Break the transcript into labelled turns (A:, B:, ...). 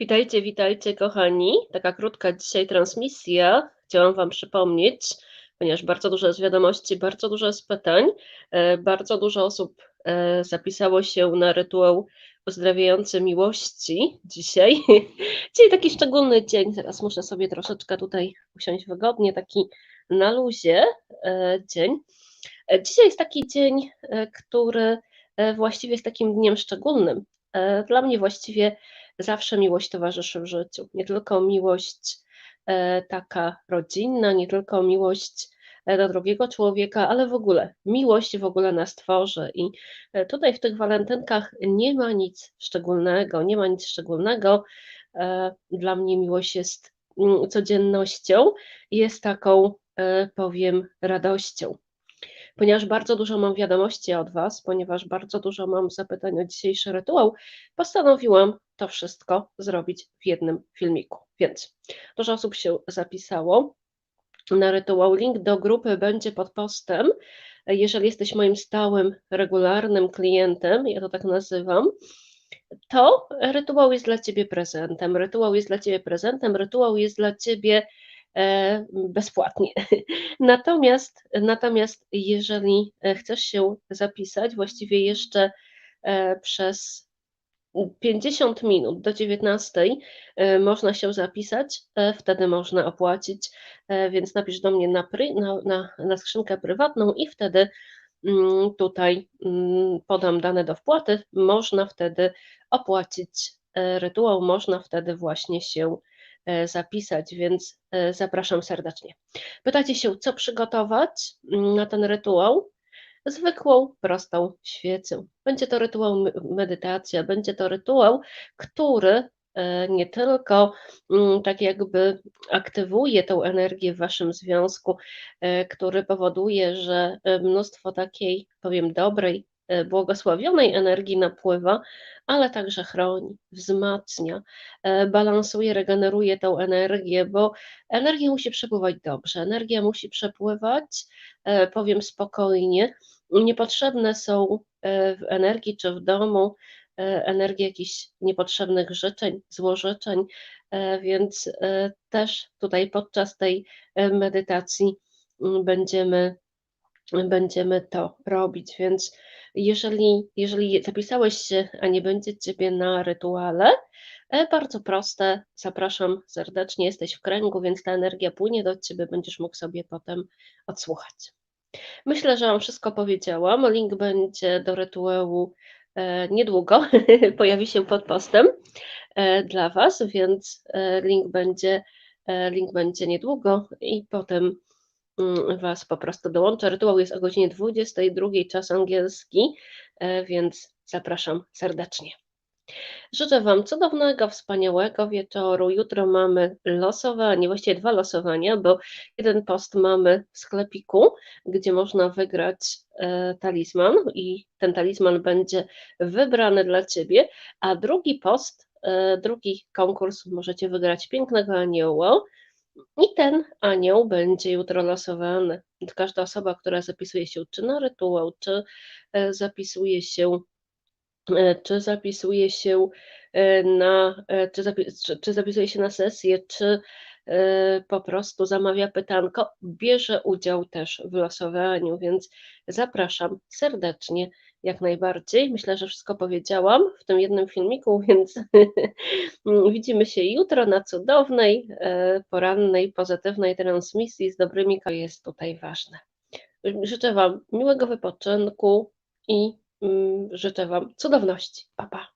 A: Witajcie, witajcie kochani. Taka krótka dzisiaj transmisja. Chciałam Wam przypomnieć, ponieważ bardzo dużo jest wiadomości, bardzo dużo jest pytań, e, bardzo dużo osób e, zapisało się na rytuał uzdrawiający miłości dzisiaj. Dzisiaj taki szczególny dzień, teraz muszę sobie troszeczkę tutaj usiąść wygodnie, taki na luzie e, dzień. Dzisiaj jest taki dzień, który właściwie jest takim dniem szczególnym. Dla mnie właściwie zawsze miłość towarzyszy w życiu. Nie tylko miłość e, taka rodzinna, nie tylko miłość e, do drugiego człowieka, ale w ogóle miłość w ogóle nas tworzy. I e, tutaj w tych walentynkach nie ma nic szczególnego, nie ma nic szczególnego. Dla mnie miłość jest mm, codziennością, jest taką, powiem, radością ponieważ bardzo dużo mam wiadomości od Was, ponieważ bardzo dużo mam zapytań o dzisiejszy rytuał, postanowiłam to wszystko zrobić w jednym filmiku. Więc dużo osób się zapisało na rytuał. Link do grupy będzie pod postem. Jeżeli jesteś moim stałym, regularnym klientem, ja to tak nazywam, to rytuał jest dla Ciebie prezentem. Rytuał jest dla Ciebie prezentem, rytuał jest dla Ciebie bezpłatnie. Natomiast, natomiast jeżeli e, chcesz się zapisać, właściwie jeszcze e, przez 50 minut do 19 można się zapisać, wtedy można opłacić, więc napisz do mnie na, na, na, na skrzynkę prywatną i wtedy mm, tutaj mm, podam dane do wpłaty. Można wtedy opłacić rytuał, można wtedy właśnie się E, zapisać, więc e, zapraszam serdecznie. Pytacie się, co przygotować mm, na ten rytuał? Zwykłą, prostą świecę. Będzie to rytuał medytacja, będzie to rytuał, który e, nie tylko mm, tak jakby aktywuje tą energię w waszym związku, który powoduje, że mnóstwo takiej, powiem, dobrej, błogosławionej energii napływa, ale także chroni, wzmacnia, e, balansuje, regeneruje tą energię, bo energia musi przepływać dobrze, energia musi przepływać, e, powiem spokojnie. Niepotrzebne są e, w energii czy w domu energii jakichś niepotrzebnych życzeń, złożyczeń, więc też tutaj podczas tej medytacji będziemy, będziemy to robić, więc jeżeli, jeżeli zapisałeś się, a nie będzie Ciebie na rytuale, e, bardzo proste, zapraszam serdecznie, jesteś w kręgu, więc ta energia płynie do Ciebie, będziesz mógł sobie potem odsłuchać. Myślę, że Wam wszystko powiedziałam. Link będzie do rytuału e, niedługo, pojawi się pod postem e, dla Was, więc link będzie, link będzie niedługo i potem was po prostu dołączę. Rytuał jest o godzinie 22, czas angielski, e, więc zapraszam serdecznie. Życzę Wam cudownego, wspaniałego wieczoru. Jutro mamy losowanie, właściwie dwa losowania, bo jeden post mamy w sklepiku, gdzie można wygrać e, talizman i ten talizman będzie wybrany dla Ciebie, a drugi post, e, drugi konkurs możecie wygrać pięknego anioła i ten anioł będzie jutro losowany. Każda osoba, która zapisuje się czy na rytuał, czy e, zapisuje się, e, czy zapisuje się e, na, czy, czy, czy zapisuje się na sesję, czy po prostu zamawia pytanko, bierze udział też w losowaniu, więc zapraszam serdecznie jak najbardziej. Myślę, że wszystko powiedziałam w tym jednym filmiku, więc widzimy się jutro na cudownej, e, porannej, pozytywnej transmisji z dobrymi, to jest tutaj ważne. Życzę Wam miłego wypoczynku i mm, życzę Wam cudowności. Pa, pa.